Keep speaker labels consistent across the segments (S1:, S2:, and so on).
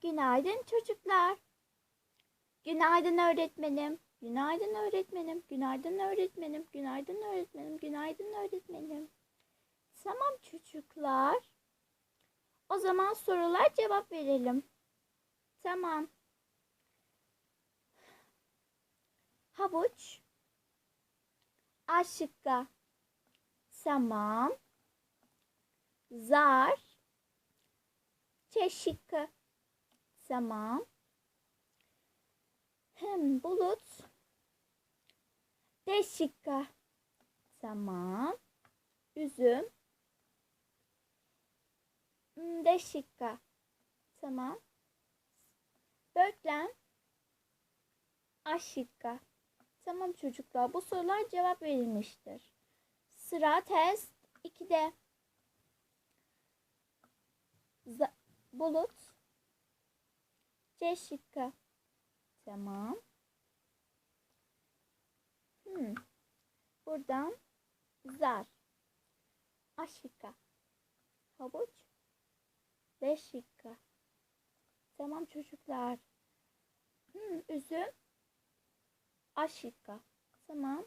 S1: Günaydın çocuklar. Günaydın öğretmenim. Günaydın öğretmenim. Günaydın öğretmenim. Günaydın öğretmenim. Günaydın öğretmenim. Tamam çocuklar. O zaman sorular cevap verelim. Tamam. Havuç. A. Saman. Zar. Ç. Saman. Hem bulut. D şıkkı. Saman. Üzüm. D şıkkı. Tamam. Böğürtlen. A şıkkı. Tamam çocuklar bu sorular cevap verilmiştir. Sıra test 2'de. Z- bulut. C şıkkı. Tamam. Hmm. Buradan zar. A şıkkı. Havuç. D şıkkı. Tamam çocuklar. Hmm, üzüm. A şıkkı. Tamam.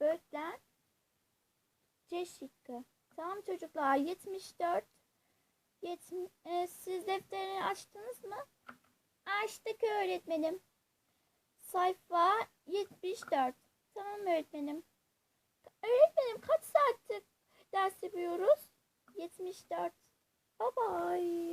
S1: Böğürtlen. C şıkkı. Tamam çocuklar. 74. Yetmi, e, siz defterini açtınız mı? Açtık öğretmenim. Sayfa 74. Tamam öğretmenim. Öğretmenim kaç saattir ders yapıyoruz? 74. Bye bye.